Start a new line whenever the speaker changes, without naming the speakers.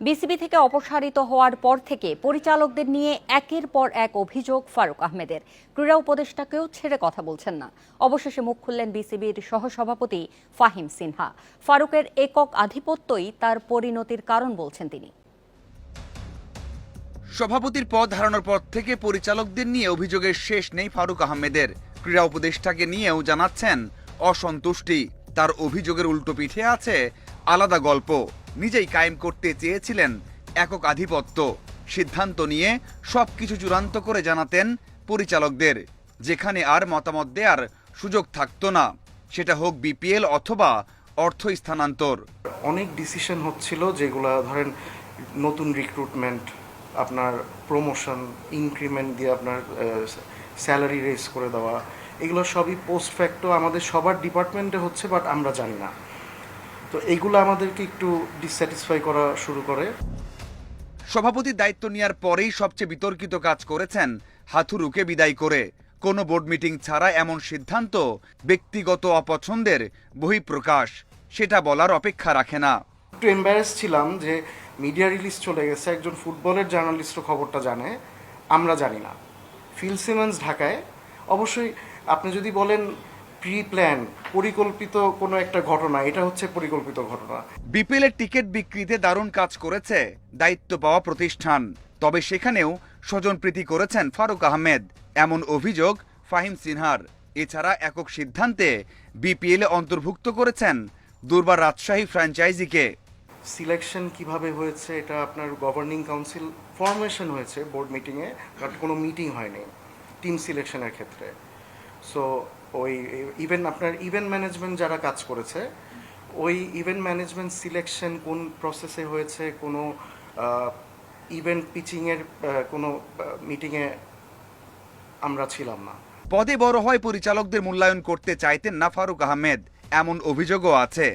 BCB থেকে অপসারিত হওয়ার পর থেকে পরিচালকদের নিয়ে একের পর এক অভিযোগ ফারুক আহমেদের। ক্রীড়া উপদেষ্টাকেও ছেড়ে কথা বলছেন না। অবশেষে মুখ খুললেন বিসিবির সহসভাপতি ফাহিম সিনহা। ফারুকের একক আধিপত্যই তার পরিণতির কারণ বলছেন তিনি।
সভাপতির পদ হারানোর পর থেকে পরিচালকদের নিয়ে অভিযোগের শেষ নেই ফারুক আহমেদের। ক্রীড়া উপদেষ্টাকে নিয়েও জানাচ্ছেন অসন্তুষ্টি। তার অভিযোগের উল্টো পিঠে আছে আলাদা গল্প। নিজেই কায়েম করতে চেয়েছিলেন একক আধিপত্য। সিদ্ধান্ত নিয়ে সব কিছু চূড়ান্ত করে জানাতেন পরিচালকদের, যেখানে আর মতামত দেওয়ার সুযোগ থাকতো না। সেটা হোক বিপিএল অথবা অর্থ স্থানান্তর।
অনেক ডিসিশন হচ্ছিল যেগুলো ধরেন নতুন রিক্রুটমেন্ট আপনার প্রমোশন ইনক্রিমেন্ট দিয়ে আপনার স্যালারি রেস করে দেওয়া। এগুলো সবই পোস্ট ফ্যাক্টো আমাদের সবার ডিপার্টমেন্টে হচ্ছে বাট আমরা জানি না। তো এইগুলো আমাদেরকে একটু ডিসস্যাটিসফাই করা শুরু করে।
সভাপতির দায়িত্ব নেওয়ার পরেই সবচেয়ে বিতর্কিত কাজ করেছেন হাথুরুকে বিদায় করে। কোনো বোর্ড মিটিং ছাড়া এমন সিদ্ধান্ত ব্যক্তিগত অপছন্দের বহিঃপ্রকাশ সেটা বলার অপেক্ষা রাখে না।
একটু এম্বারেস ছিলাম যে মিডিয়া রিলিজ চলে গেছে একজন ফুটবলের জার্নালিস্টও খবরটা জানে আমরা জানি না। ফিল সিমেন্স ঢাকায়। অবশ্যই আপনি যদি বলেন প্রি প্ল্যান পরিকল্পিত কোনো একটা ঘটনা এটা হচ্ছে পরিকল্পিত ঘটনা।
বিপিএল এর টিকিট বিক্রিতে দারুণ কাজ করেছে দায়িত্ব পাওয়া প্রতিষ্ঠান তবে সেখানেও স্বজনপ্রীতি করেছেন ফারুক আহমেদ। এমন অভিযোগ ফাহিম সিনহার। এছাড়া একক সিদ্ধান্তে বিপিএল অন্তর্ভুক্ত করেছেন দুর্বার রাজশাহী ফ্র্যাঞ্চাইজিকে।
সিলেকশন কীভাবে হয়েছে এটা আপনার গভর্নিং কাউন্সিল ফর্মেশন হয়েছে বোর্ড মিটিংয়ে বাট কোনো মিটিং হয়নি টিম সিলেকশনের ক্ষেত্রে। সো ওই ইভেন্ট আপনার ইভেন্ট ম্যানেজমেন্ট যারা কাজ করেছে, ওই ইভেন্ট ম্যানেজমেন্ট সিলেকশন কোন প্রসেসে হয়েছে, কোনো ইভেন্ট পিচিংয়ের কোনো মিটিংয়ে আমরা ছিলাম না।
পদে বড় হয় পরিচালকদের মূল্যায়ন করতে চাইতেন না ফারুক আহমেদ, এমন অভিযোগও আছে।